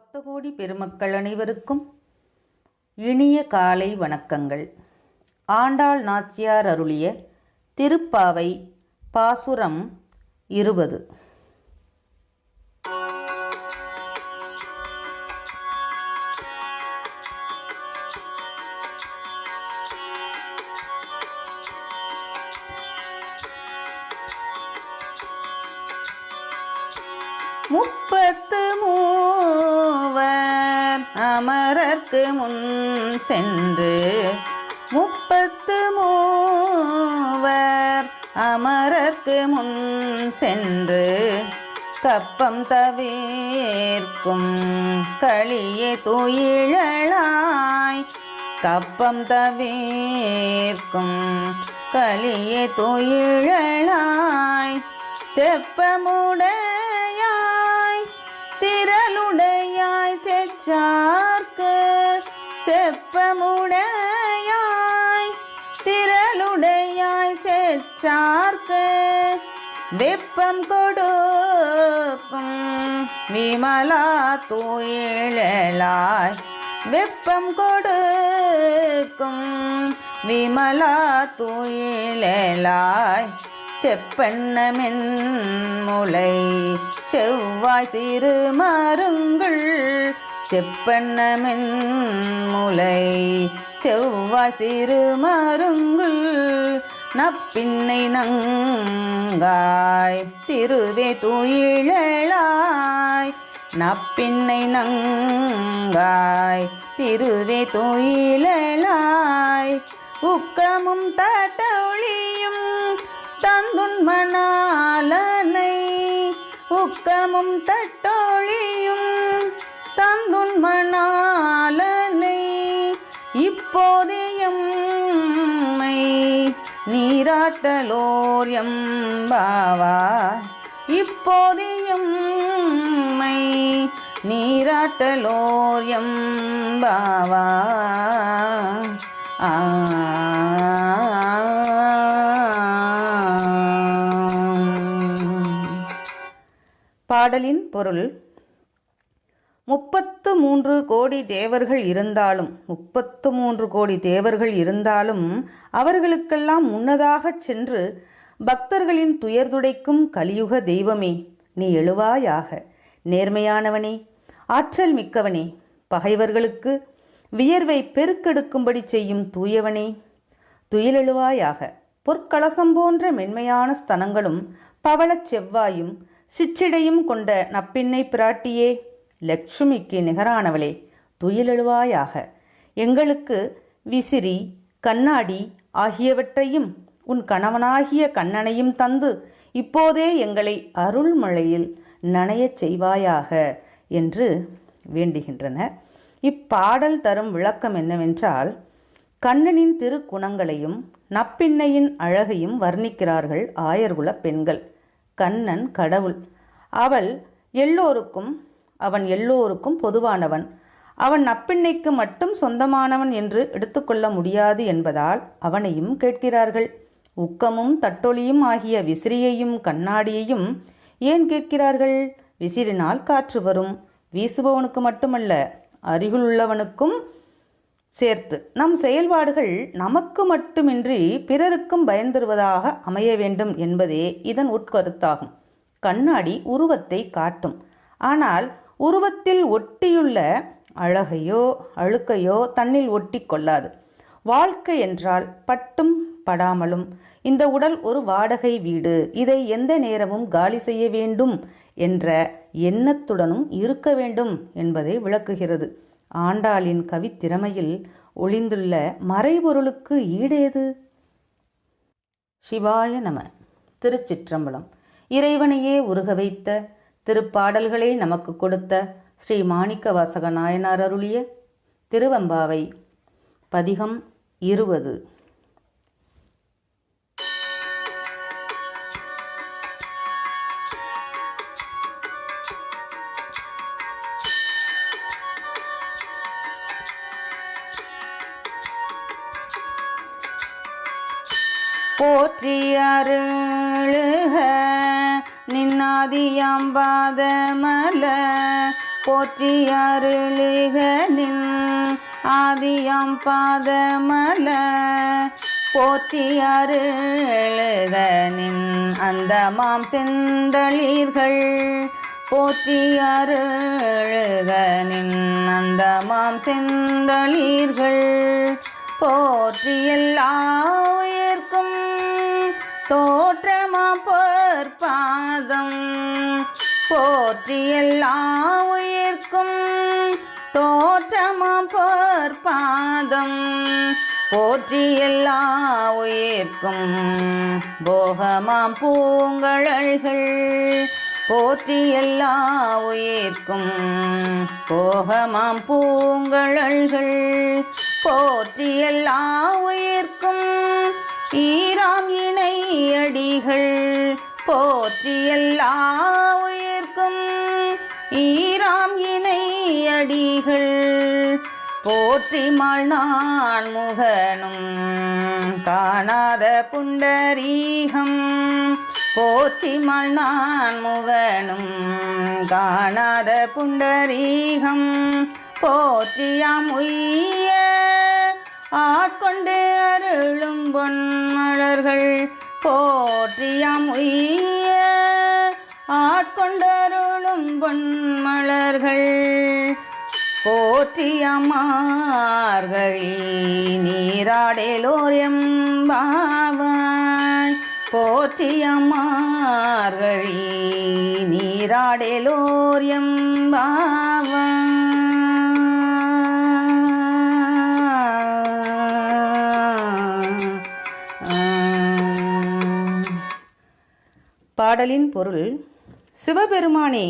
பக்தகோடி பெருமக்கள் அனைவருக்கும் இனிய காலை வணக்கங்கள். ஆண்டாள் நாச்சியார் அருளிய திருப்பாவை பாசுரம் இருபது. முப்ப அமரர்க்கு முன் சென்று முப்பத்து மூவர் அமரர்க்கு முன் சென்று கப்பம் தவிர்க்கும் களியே துயிழலாய். கப்பம் தவிர்க்கும் களியே துயிழலாய். செப்பமுடையாய் திரளுடையாய் செற்றார் செப்பமுடையாய் திரளுடையாய் செற்றார்க்கு வெப்பம் கொடுக்கும். விமலா தூயிழலாய் வெப்பம் கொடுக்கும். விமலா தூயிழலாய் செப்பண்ணமென் முளை செவ்வாய் சிறு மருங்கள் செப்பண்ணமென் முலை செவ்வாய் சிறு மருங்கள் நப்பின்னை நங்காய் திருவே துயிழலாய் நப்பின்னை நங்காய் திருவே துயிழலாய் உக்கமும் தட்டொழியும் தந்துண்மணாலனை உக்கமும் தட்ட தந்துண்மணாலனை இப்போதையம்மை நீராட்டலோர் எம்பாவா இப்போதையம்மை நீராட்டலோர் எம்பாவா ஆ. பாடலின் பொருள் முப்பத்து மூன்று கோடி தேவர்கள் இருந்தாலும் முப்பத்து மூன்று கோடி தேவர்கள் இருந்தாலும் அவர்களுக்கெல்லாம் முன்னதாகச் சென்று பக்தர்களின் துயர் துடைக்கும் கலியுக தெய்வமே நீ எழுவாயாக. நேர்மையானவனே ஆற்றல் மிக்கவனே பகைவர்களுக்கு வியர்வை பெருக்கெடுக்கும்படி செய்யும் தூயவனே துயிலெழுவாயாக. பொற்கலசம் போன்ற மென்மையான ஸ்தனங்களும் பவளச் செவ்வாயும் சிற்றிடையும் கொண்ட நப்பின்னை பிராட்டியே லக்ஷ்மிக்கு நிகரானவளே துயிலெழுவாயாக. எங்களுக்கு விசிறி கண்ணாடி ஆகியவற்றையும் உன் கணவனாகிய கண்ணனையும் தந்து இப்போதே எங்களை அருள்மழையில் நனையச் செய்வாயாக என்று வேண்டுகின்றனர். இப்பாடல் தரும் விளக்கம் என்னவென்றால் கண்ணனின் திருக்குணங்களையும் நப்பின்னையின் அழகையும் வர்ணிக்கிறார்கள் ஆயர்குல பெண்கள். கண்ணன் கடவுள். அவள் எல்லோருக்கும் அவன் எல்லோருக்கும் பொதுவானவன். அவன் நப்பிண்ணைக்கு மட்டும் சொந்தமானவன் என்று எடுத்துக்கொள்ள முடியாது என்பதால் அவனையும் கேட்கிறார்கள். உக்கமும் தட்டொலியும் ஆகிய விசிறியையும் கண்ணாடியையும் ஏன் கேட்கிறார்கள்? விசிறினால் காற்று வரும். வீசுபவனுக்கு மட்டுமல்ல அருகிலுள்ளவனுக்கும் சேர்த்து. நம் செயல்பாடுகள் நமக்கு மட்டுமின்றி பிறருக்கும் பயன் தருவதாக அமைய வேண்டும் என்பதே இதன் உட்கருத்தாகும். கண்ணாடி உருவத்தை காட்டும். ஆனால் உருவத்தில் ஒட்டியுள்ள அழகையோ அழுக்கையோ தன்னில் ஒட்டி கொள்ளாது. வாழ்க்கை என்றால் பட்டும் படாமலும் இந்த உடல் ஒரு வாடகை வீடு. இதை எந்த நேரமும் காலி செய்ய வேண்டும் என்ற எண்ணத்துடனும் இருக்க வேண்டும் என்பதை விளக்குகிறது. ஆண்டாளின் கவித்திறமையில் ஒளிந்துள்ள மறைபொருளுக்கு ஈடேது? சிவாய நம. திருச்சிற்றம்பலம். இறைவனையே உருக வைத்த திருப்பாடல்களை நமக்கு கொடுத்த ஸ்ரீ மாணிக்க வாசக நாயனார் அருளிய திருவம்பாவை பதிகம் இருபது. போற்றி அருளுக நின்னாதியாம் பாதமல போற்றி அருளுக நின் ஆதியம் பாதமல போற்றி அருளுக நின் அந்தமாம் செந்தளிர்கள் போற்றி அருளுக நின் அந்தமாம் செந்தளிர்கள் போற்றி எல்லா உயிர்க்கும் தோற்றமா போ பாதம் போற்றி எல்லா உயிர்க்கும் தோற்றமா பாதம் போற்றி எல்லா உயிர்க்கும் போகமாம் பூங்கழல்கள். போற்றி எல்லா உயிர்க்கும் போகமாம் பூங்கழல்கள். போற்றி எல்லா உயிர்க்கும் ஈராம் இணை அடிகள் போற்றி எல்லா உயிர்க்கும் ஈராம் இணை அடிகள். போற்றி மாழ்நான் முகனும் காணாத புண்டரீகம். போற்றி மாழ்நான் முகனும் காணாத புண்டரீகம். போற்றியாம் உய்ய ஆட்கொண்டு அருளும் பொன்மலர்கள் போற்றியாம் உய்ய. ஆட்கொண்டருளும் பொன்மலர்கள். போற்றியமார்கழி நீராடேலோர் எம்பாவாய். போற்றியமார்கழி நீராடேலோர் எம்பாவாய். பாடலின் பொருள் சிவபெருமானே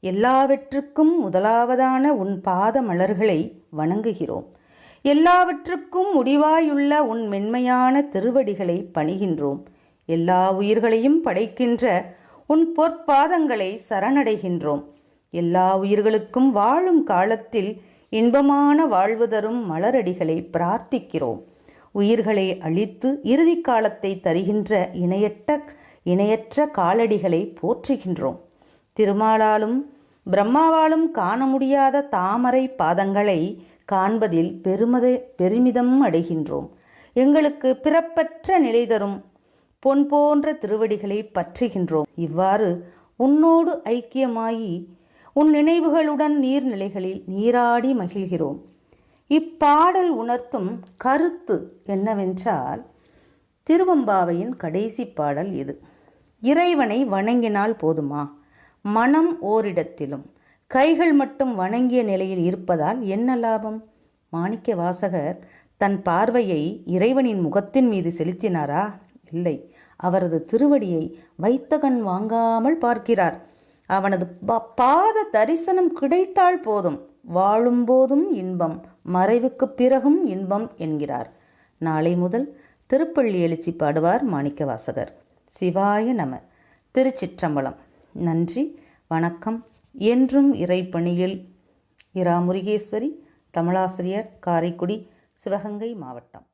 எல்லாவற்றுக்கும் முதலாவதான உன் பாத மலர்களை வணங்குகிறோம். எல்லாவற்றுக்கும் முடிவாயுள்ள உன் மென்மையான திருவடிகளை பணிகின்றோம். எல்லா உயிர்களையும் படைக்கின்ற உன் பொற்பாதங்களை சரணடைகின்றோம். எல்லா உயிர்களுக்கும் வாழும் காலத்தில் இன்பமான வாழ்வு தரும் மலரடிகளை பிரார்த்திக்கிறோம். உயிர்களை அழித்து இறுதி காலத்தை தருகின்ற இணையட்ட இணையற்ற காலடிகளை போற்றுகின்றோம். திருமாலாலும் பிரம்மாவாலும் காண முடியாத தாமரை பாதங்களை காண்பதில் பெருமத பெருமிதம் அடைகின்றோம். எங்களுக்கு பிறப்பற்ற நிலை தரும் பொன் போன்ற திருவடிகளை பற்றுகின்றோம். இவ்வாறு உன்னோடு ஐக்கியமாயி உன் நினைவுகளுடன் நீர்நிலைகளில் நீராடி மகிழ்கிறோம். இப்பாடல் உணர்த்தும் கருத்து என்னவென்றால் திருவம்பாவையின் கடைசி பாடல் இது. இறைவனை வணங்கினால் போதுமா? மனம் ஓரிடத்திலும் கைகள் மட்டும் வணங்கிய நிலையில் இருப்பதால் என்ன லாபம்? மாணிக்க வாசகர் தன் பார்வையை இறைவனின் முகத்தின் மீது செலுத்தினாரா? இல்லை. அவரது திருவடியை வைத்த கண் வாங்காமல் பார்க்கிறார். அவனது பாத தரிசனம் கிடைத்தால் போதும். வாழும்போதும் இன்பம் மறைவுக்குப் பிறகும் இன்பம் என்கிறார். நாளை முதல் திருப்பள்ளி எழுச்சி பாடுவார் மாணிக்கவாசகர் சிவாய நம. திருச்சிற்றம்பலம். நன்றி வணக்கம். என்றும் இறைப்பணியில் இரா முருகேஸ்வரி தமிழாசிரியர் காரைக்குடி சிவகங்கை மாவட்டம்.